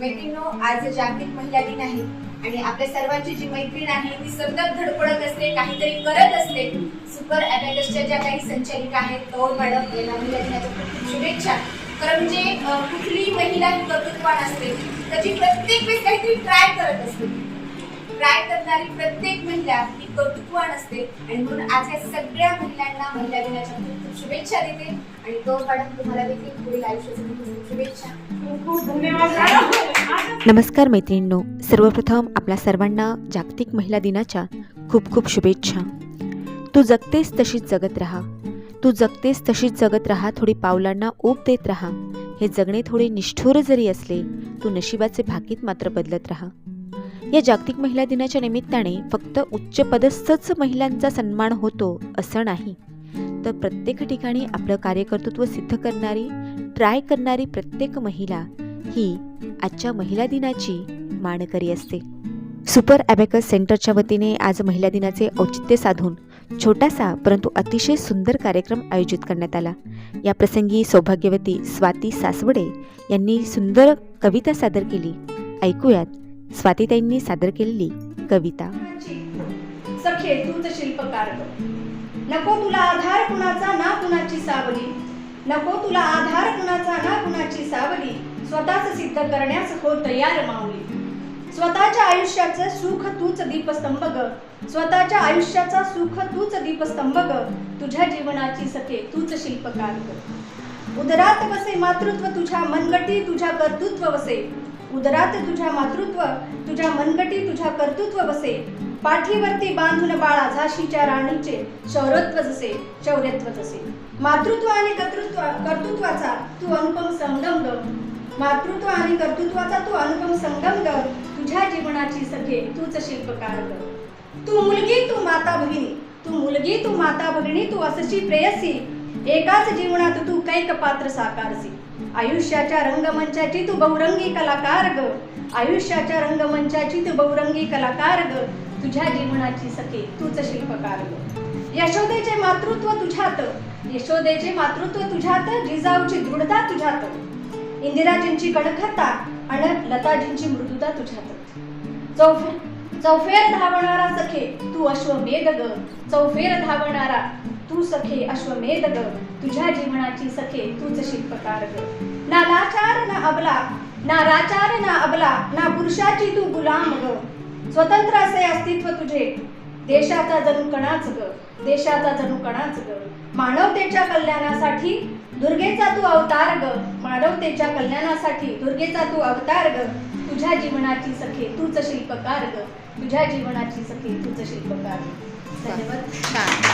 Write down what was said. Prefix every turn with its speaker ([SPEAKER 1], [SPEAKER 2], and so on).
[SPEAKER 1] मैत्रिणो आज जागतिक महिला दिन आहे आणि आपल्या सर्वांची जी मैत्रीण आहे ती सतत धडपडत असते काहीतरी करत असते. सुपर अबॅकसच्या ज्या काही संचालिका आहेत तो मॅडम यांना महिला दिनाच्या खूप खूप शुभेच्छा. कारण म्हणजे कुठलीही महिला ही कर्तृत्वान असते. त्याची प्रत्येक वेळेस काहीतरी ट्राय करत असते. ट्राय करणारी प्रत्येक महिला ही कर्तृत्वान असते आणि म्हणून आज या सगळ्या महिलांना महिला दिनाच्या खूप खूप शुभेच्छा देते. आणि तो मॅडम तुम्हाला देखील पुढील आयुष्यासाठी खूप शुभेच्छा.
[SPEAKER 2] खूप खूप धन्यवाद.
[SPEAKER 3] नमस्कार मैत्रिणींनो सर्वप्रथम आपल्या सर्वांना जागतिक महिला दिनाच्या खूप खूप शुभेच्छा. तू जगतेस तशीच जगत राहा. तू जगतेस तशीच जगत राहा थोडी पावलांना ओप देत राहा. हे जगणे थोडे निष्ठुर जरी असले तू नशिबाचे भाकीत मात्र बदलत राहा. या जागतिक महिला दिनाच्या निमित्ताने फक्त उच्च पदस्थच महिलांचा सन्मान होतो असं नाही. तर प्रत्येक ठिकाणी आपलं कार्यकर्तृत्व सिद्ध करणारी ट्राय करणारी प्रत्येक महिला ही आजच्या महिला दिनाची मानकरी असते. सुपर ॲबॅकस सेंटरच्या वतीने आज महिला दिनाचे औचित्य साधून छोटासा परंतु अतिशय सुंदर कार्यक्रम आयोजित करण्यात आला. या प्रसंगी सौभाग्यवती स्वाती सासवडे यांनी सुंदर कविता सादर केली. ऐकूयात स्वातीताईंनी सादर केलेली कविता.
[SPEAKER 2] नको तुला आधार कुणाचा ना कुणाची सावली. नको तुला आधार कुणाचा ना कुणाची सावली. स्वतःच सिद्ध करण्यास हो तयार माऊली. स्वतःच्या आयुष्याचं सुख तूच दीपस्तंभ ग. स्वतःच्या आयुष्याचा सुख तूच दीपस्तंभ ग. तुझ्या जीवनाची सखे तूच शिल्पकार ग. उदरात वसे मातृत्व तुझ्या मनगटी तुझ्या कर्तृत्व वसे. उदरात तुझ्या मातृत्व तुझ्या मनगटी तुझ्या कर्तृत्व वसे. पाठीवरती बांधून बाळा झाशीच्या राणीचे शौरत्व जसे शौर्यत्व जसे. मातृत्व आणि कर्तृत्व कर्तृत्वाचा तू अनुपम संगम मातृत्व आणि कर्तृत्वाचा तू अनुपम संगम ग तुझ्या जीवनाची सखे तूच शिल्पकार ग तू मुलगी तू माता भगिनी. तू मुलगी तू माता भगिनी तू असशी प्रेयसी. एकाच जीवनात तू कैक पात्र साकारसी. आयुष्याच्या रंगमंचाची तू बहुरंगी कलाकार ग. आयुष्याच्या रंगमंचाची तू बहुरंगी कलाकार ग. तुझ्या जीवनाची सखे तूच शिल्पकार ग. यशोदेचे मातृत्व तुझ्यात. यशोदेचे मातृत्व तुझ्यात. जिजाऊची दृढता तुझ्यात. इंदिराजींची कडखता आणि लताजींची मृदुता तुझ्यात चौफे चौफेर धावणारा सखे तू अश्वमेध ग. चौफेर धावणारा तू सखे अश्वमेध ग. तुझ्या जीवनाची सखे तूच शिल्पकार ग. ना लाचार ना अबला ना राचार ना अबला ना पुरुषाची तू गुलाम ग. स्वतंत्र असे अस्तित्व तुझे देशाचा जणू कणाच ग देशाचा जणू कणाच ग. मानवतेच्या कल्याणासाठी दुर्गेचा तू अवतार ग मानवतेच्या कल्याणासाठी दुर्गेचा तू अवतार ग. तुझ्या जीवनाची सखे तूच शिल्पकार ग. तुझ्या जीवनाची सखे तूच शिल्पकार. धन्यवाद.